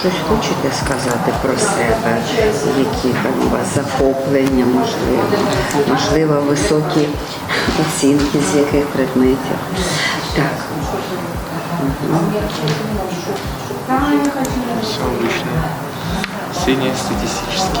Щось хочете сказати про себе? Які там у вас захоплення, можливо, можливо, високі оцінки з яких предметів? Так. Все обычно. Среднестатистический.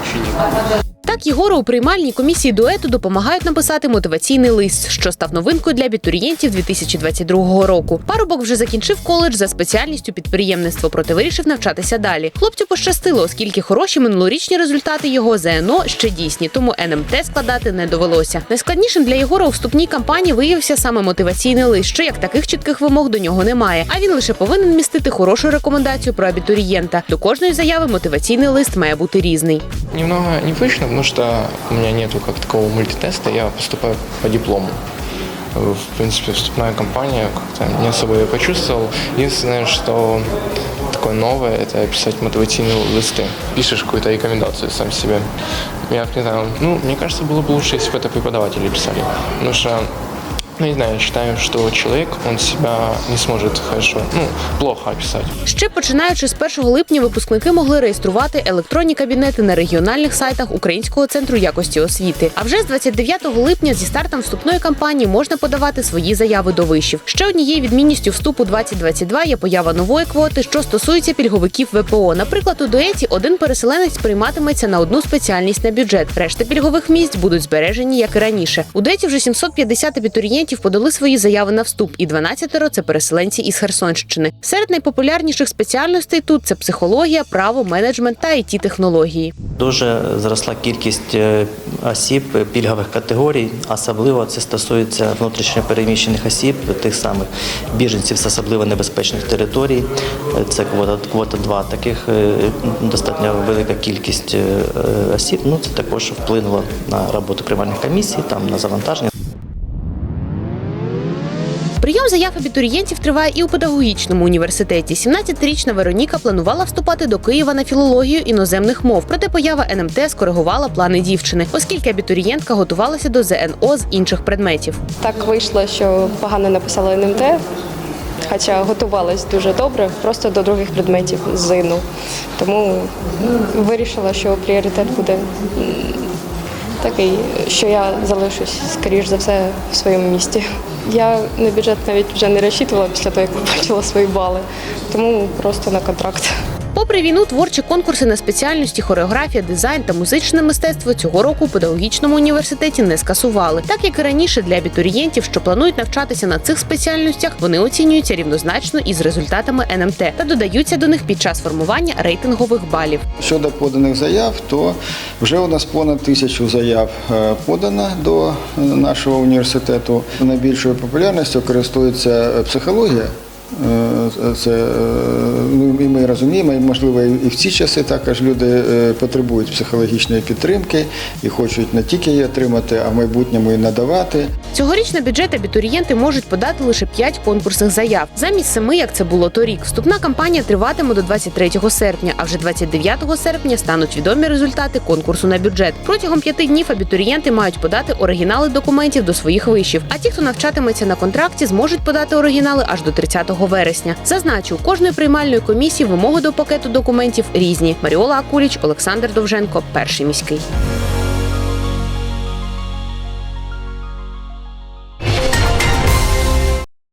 Ученик. Так Єгору у приймальній комісії дуету допомагають написати мотиваційний лист, що став новинкою для абітурієнтів 2022 року. Парубок вже закінчив коледж за спеціальністю підприємництво, проте вирішив навчатися далі. Хлопцю пощастило, оскільки хороші минулорічні результати його ЗНО ще дійсні, тому НМТ складати не довелося. Найскладнішим для Єгора у вступній кампанії виявився саме мотиваційний лист, що як таких чітких вимог до нього немає. А він лише повинен містити хорошу рекомендацію про абітурієнта. До кожної заяви мотиваційний лист має бути різний. Немного непривычно, потому что у меня нету как такого мультитеста, я поступаю по диплому. В принципе, вступная кампания как-то не особо я почувствовал. Единственное, что такое новое, это писать мотивационные листы. Пишешь какую-то рекомендацию сам себе. Я не знаю, ну, мне кажется, было бы лучше, если бы это преподаватели писали. Потому что не знаю, считаю, что человек, он себя не сможет хорошо, ну, плохо описать. Ще починаючи з 1 липня, випускники могли реєструвати електронні кабінети на регіональних сайтах Українського центру якості освіти. А вже з 29 липня зі стартом вступної кампанії можна подавати свої заяви до вишів. Ще однією відмінністю вступу 2022 є поява нової квоти, що стосується пільговиків ВПО. Наприклад, у дуеті один переселенець прийматиметься на одну спеціальність на бюджет. Решта пільгових місць будуть збережені як і раніше. У дуеті вже 750 абітурієнтів подали свої заяви на вступ, і 12 – це переселенці із Херсонщини. Серед найпопулярніших спеціальностей тут це психологія, право, менеджмент та it технології. Дуже зросла кількість е, осіб пільгових категорій, особливо це стосується внутрішньо переміщених осіб, тих самих біженців з особливо небезпечних територій. Е, Це квота, квота 2. Таких е, достатньо велика кількість осіб. Ну це також вплинуло на роботу приймальних комісій, там на завантаження. Заяв абітурієнтів триває і у педагогічному університеті. 17-річна Вероніка планувала вступати до Києва на філологію іноземних мов. Проте поява НМТ скоригувала плани дівчини, оскільки абітурієнтка готувалася до ЗНО з інших предметів. Так вийшло, що погано написала НМТ, хоча готувалась дуже добре, просто до других предметів ЗИНу. Тому вирішила, що пріоритет буде такий, що я залишусь, скоріш за все, в своєму місті. Я на бюджет навіть вже не розчитувала після того, як побачила свої бали, тому просто на контракт. Попри війну, творчі конкурси на спеціальності хореографія, дизайн та музичне мистецтво цього року у педагогічному університеті не скасували. Так як і раніше для абітурієнтів, що планують навчатися на цих спеціальностях, вони оцінюються рівнозначно із результатами НМТ та додаються до них під час формування рейтингових балів. Щодо поданих заяв, то вже у нас понад тисячу заяв е, подано до е, нашого університету. Найбільшою популярністю користується е, психологія. Е, Це е, ну, і ми розуміємо, і можливо і в ці часи також люди е, потребують психологічної підтримки і хочуть не тільки її отримати, а в майбутньому і надавати. Цьогоріч на бюджет абітурієнти можуть подати лише 5 конкурсних заяв замість семи, як це було торік. Вступна кампанія триватиме до 23 серпня, а вже 29 серпня стануть відомі результати конкурсу на бюджет. Протягом п'яти днів абітурієнти мають подати оригінали документів до своїх вишів. А ті, хто навчатиметься на контракті, зможуть подати оригінали аж до 30 вересня. Зазначу, кожної приймальної комісії вимоги до пакету документів різні. Маріола Акуліч, Олександр Довженко, перший міський.